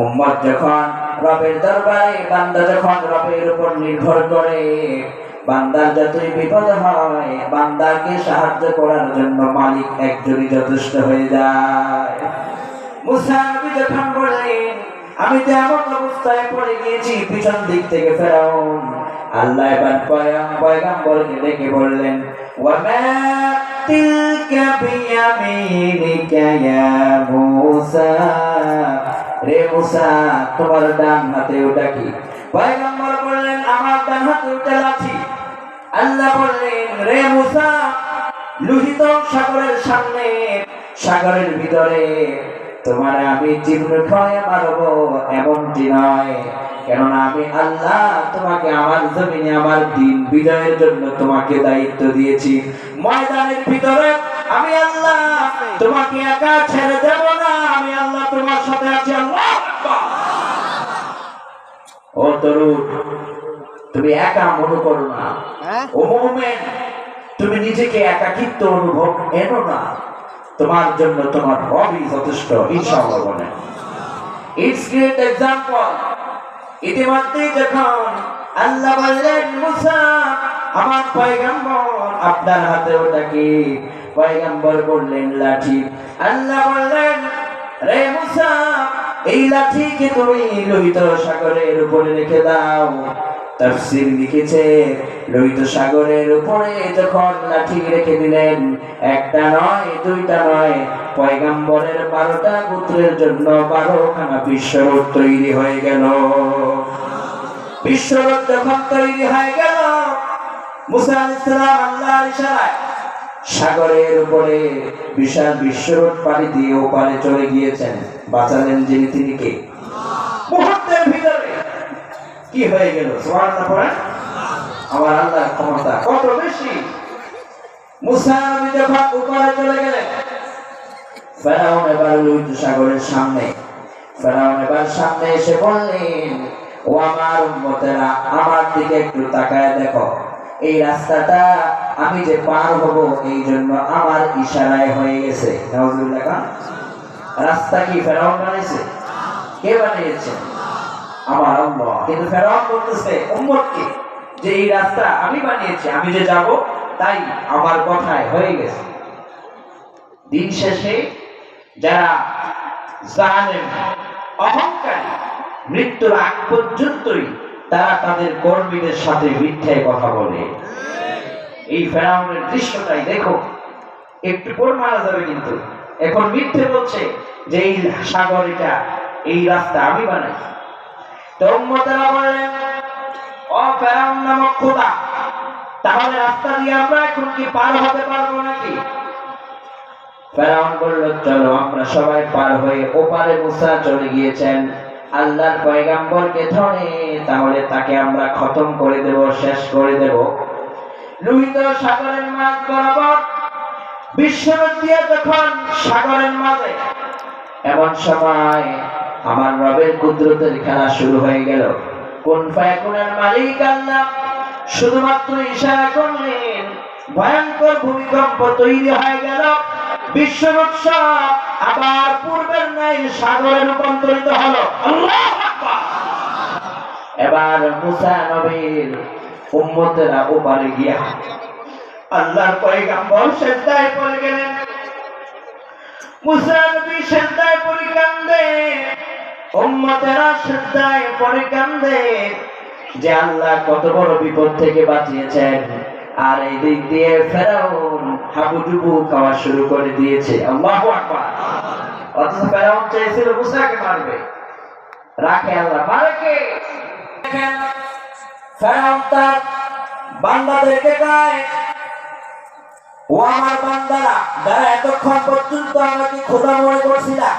উম্মত যখন রবের দরবারে, বান্দা যখন রবের উপর নির্ভর করে, বান্দার যতই বিপদ হয়, বান্দাকে সাহায্য করার জন্য মালিক একজনই যথেষ্ট হয়ে যায়। মুসা নবী যখন আমি তো এমন অবস্থায় পড়ে গিয়েছি, পিছন দিক থেকে ফেরাউন। আল্লাহ এবার পয়গাম্বরকে ডেকে বললেন, ওয়ামা তিলকা বিয়ামিনিকা ইয়া মুসা? মুসা তোমার ডান হাতে পয়গাম্বর বললেন, আমার ডান হাতে ওটা লাঠি। আল্লাহ বললেন, রে মুসা লোহিত সাগরের সামনে, সাগরের ভিতরে, তোমার আমি ক্ষয় মারব, এমনটি নয়। কেননা আমি আল্লাহ, তোমাকে আমার জমিনে আমার দিন বিজয়ের জন্য তোমাকে দায়িত্ব দিয়েছি। ময়দানের ভিতরে আমি আল্লাহ, তোমাকে একা ছেড়ে দেব না। আমি আল্লাহ তোমার সাথে আছি, আল্লাহ! তুমি একা মনে করো না। হ্যাঁ? ও মোমেন তুমি নিজেকে একাকিত্ব অনুভব এনো না। তোমার জন্য তোমার রবই যথেষ্ট ইনশাআল্লাহ ইটস গ্রেট এক্সাম্পল ইতিমধ্যে যখন আল্লাহ বললেন মুসা আমার পয়গাম্বর আপনার হাতে ওটা কি পয়গাম্বর বললেন লাঠি। আল্লাহ বললেন রে মুসা এই লাঠিকে তুমি লোহিত সাগরের উপরে রেখে দাও। তাফসীর লিখেছে, লোহিত সাগরের উপরে যখন লাঠি রেখে দিলেন, একটা নয়, দুইটা নয়, পয়গাম্বরের বারোটা পুত্রের জন্য বারোখানা বিশ্বরোধ তৈরি হয়ে গেল। বিশ্বরোধ যখন তৈরি হয়ে গেল, মুসা আলাইহিস সালাম ইশারায় সাগরের উপরে বিশাল বিশ্বরোধ পাড়ি দিয়ে ওপারে চলে গিয়েছেন। বাঁচালেন যিনি, তিনি কে? মুহূর্তের ভিতরে। কি হয়ে গেল? আমার ক্ষমতা কত বেশি? যখন উপরে চলে গেলেন, ফেরাউন এবার লোহিত সাগরের সামনে। ফেরাউন এবার সামনে এসে বললেন, ও আমার উম্মতেরা, আমার দিকে একটু তাকায় দেখো। এই রাস্তাটা আমি যে পার হব এই জন্য আমার ইশারায় হয়ে গেছে। রাস্তা কি ফেরাউন বানিয়েছে? কে বানিয়েছে? আমার আল্লাহ। কিন্তু ফেরাউন বলতেছে, উম্মতকে, যে এই রাস্তা আমি বানিয়েছি, আমি যে যাব, তাই আমার কথায় হয়ে গেছে। দিন শেষে যারা জানেন অহংকারী, মৃত্যুর আগ পর্যন্তই তারা তাদের কর্মীদের সাথে মিথ্যায় কথা বলে। এই ফেরাউনের দৃশ্যটাই দেখো। একটু পর মারা যাবে কিন্তু। এখন মিথ্যে বলছে যে এই সাগর এটা, এই রাস্তা আমি বানাই তাহলে রাস্তা দিয়ে আমরা এখন কি পার হতে পারব নাকি? আমরা সবাই পার হয়ে ওপারে মুসা চলে গিয়েছেন। আল্লাহর পয়গাম্বরকে ধরে, তাহলে তাকে আমরা খতম করে দেব, শেষ করে দেব। লোহিত সাগরের মাঝ বরাবর বিশ্বরোধ দিয়ে যখন সাগরের মাঝে, এমন সময় আমার রবের কুদরতের খেলা শুরু হয়ে গেল। কোন ফায়াকুনের মালিক আল্লাহ শুধুমাত্র ইশারা করলেন, ভয়ঙ্কর ভূমিকম্প তৈরি হয়ে গেল বিশ্বরোৎস আবার পূর্বের ন্যায় সাগরে রূপান্তরিত হলো। এবার মুসা নবীর উম্মতেরা ওপারে গিয়া আল্লাহর পয়গাম্বর সেজদায় পড়ে গেলেন। মুসা নবী সেজদায় পড়ে কান্দে। উম্মতেরা সেজদায় পড়ে কান্দে যে আল্লাহ কত বড় বিপদ থেকে বাঁচিয়েছেন। আর এই দিক দিয়ে ফেরাউন হাবুডুবু খাওয়া শুরু করে দিয়েছে। আল্লাহু আকবার। অথচ চেয়েছিল মুসাকে মারবে। রাখে আল্লাহ মারে কে? দেখেন, ফেরাউন তার বান্দাদেরকে ও আমার বান্দারা যারা এতক্ষণ পর্যন্ত আমাকে খোদা মনে করছিলা।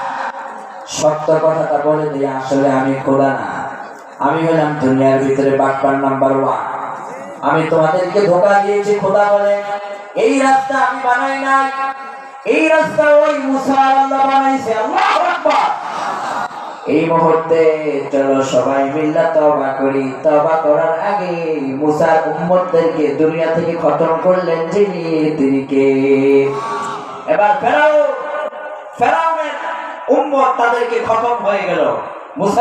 সত্য কথাটা বলে দিই আসলে আমি খোদা না। আমি হলাম দুনিয়ার ভিতরে বাটপার নাম্বার ওয়ান আমি তোমাদেরকে ধোকা দিয়েছি, খোদা বলে। এই রাস্তা আমি বানাই নাই। এই রাস্তা ওই মুসা আল্লাহ বানাইছে, আল্লাহু আকবার। এই মুহূর্তে চলো সবাই মিল্লা তবা করি। তবা করার আগে মুসার উম্মতদেরকে দুনিয়া থেকে খতম করলেন যিনি, তিনি কে? এবার ফেরাও ফেরাউনের উম্মত তাদেরকে খতম হয়ে গেল। মুসা